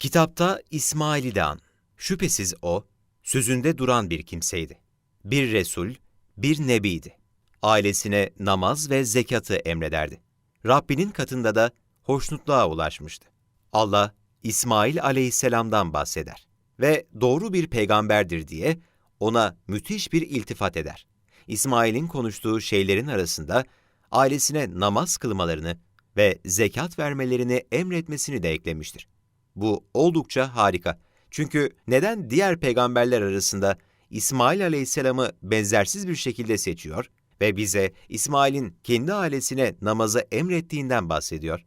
Kitapta İsmail'i de an. Şüphesiz o, sözünde duran bir kimseydi. Bir Resul, bir Nebiydi. Ailesine namaz ve zekatı emrederdi. Rabbinin katında da hoşnutluğa ulaşmıştı. Allah, İsmail aleyhisselamdan bahseder ve doğru bir peygamberdir diye ona müthiş bir iltifat eder. İsmail'in konuştuğu şeylerin arasında ailesine namaz kılmalarını ve zekat vermelerini emretmesini de eklemiştir. Bu oldukça harika. Çünkü neden diğer peygamberler arasında İsmail aleyhisselamı benzersiz bir şekilde seçiyor ve bize İsmail'in kendi ailesine namazı emrettiğinden bahsediyor?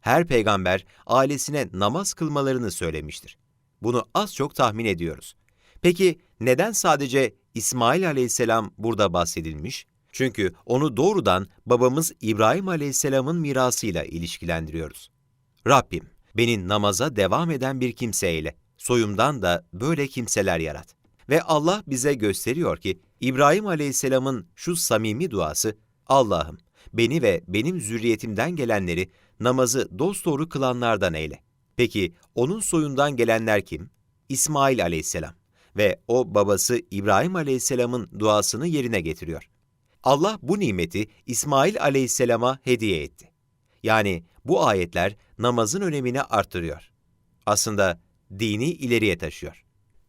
Her peygamber ailesine namaz kılmalarını söylemiştir. Bunu az çok tahmin ediyoruz. Peki neden sadece İsmail aleyhisselam burada bahsedilmiş? Çünkü onu doğrudan babamız İbrahim aleyhisselamın mirasıyla ilişkilendiriyoruz. Rabbim, beni namaza devam eden bir kimse eyle. Soyumdan da böyle kimseler yarat. Ve Allah bize gösteriyor ki İbrahim aleyhisselamın şu samimi duası, Allah'ım beni ve benim zürriyetimden gelenleri namazı dosdoğru kılanlardan eyle. Peki onun soyundan gelenler kim? İsmail aleyhisselam ve o babası İbrahim aleyhisselamın duasını yerine getiriyor. Allah bu nimeti İsmail aleyhisselama hediye etti. Yani bu ayetler namazın önemini artırıyor. Aslında dini ileriye taşıyor.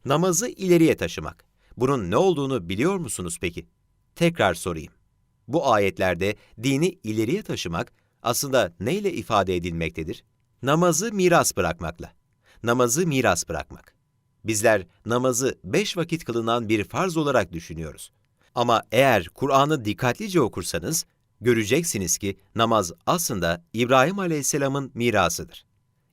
Namazı ileriye taşımak. Bunun ne olduğunu biliyor musunuz peki? Tekrar sorayım. Bu ayetlerde dini ileriye taşımak aslında neyle ifade edilmektedir? Namazı miras bırakmakla. Namazı miras bırakmak. Bizler namazı beş vakit kılınan bir farz olarak düşünüyoruz. Ama eğer Kur'an'ı dikkatlice okursanız, göreceksiniz ki namaz aslında İbrahim Aleyhisselam'ın mirasıdır.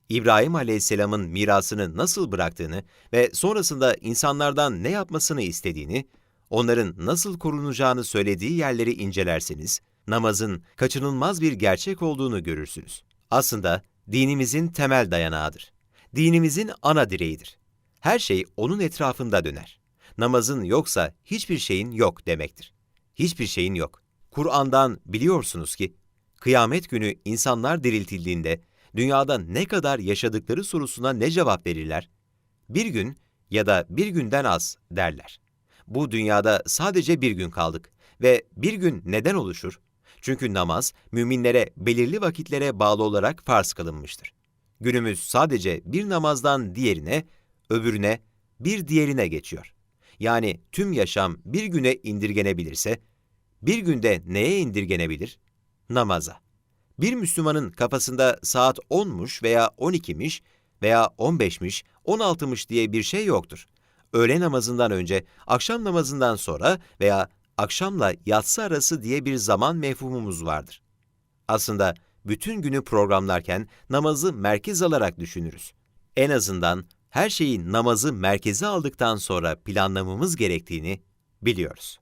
İbrahim Aleyhisselam'ın mirasını nasıl bıraktığını ve sonrasında insanlardan ne yapmasını istediğini, onların nasıl korunacağını söylediği yerleri incelerseniz, namazın kaçınılmaz bir gerçek olduğunu görürsünüz. Aslında dinimizin temel dayanağıdır. Dinimizin ana direğidir. Her şey onun etrafında döner. Namazın yoksa hiçbir şeyin yok demektir. Hiçbir şeyin yok. Kur'an'dan biliyorsunuz ki, kıyamet günü insanlar diriltildiğinde dünyada ne kadar yaşadıkları sorusuna ne cevap verirler? Bir gün ya da bir günden az derler. Bu dünyada sadece bir gün kaldık ve bir gün neden oluşur? Çünkü namaz müminlere belirli vakitlere bağlı olarak farz kılınmıştır. Günümüz sadece bir namazdan diğerine, öbürüne, bir diğerine geçiyor. Yani tüm yaşam bir güne indirgenebilirse, bir günde neye indirgenebilir? Namaza. Bir Müslümanın kafasında saat 10'muş veya 12'miş veya 15'miş, 16'mış diye bir şey yoktur. Öğle namazından önce, akşam namazından sonra veya akşamla yatsı arası diye bir zaman mefhumumuz vardır. Aslında bütün günü programlarken namazı merkez alarak düşünürüz. En azından her şeyi namazı merkeze aldıktan sonra planlamamız gerektiğini biliyoruz.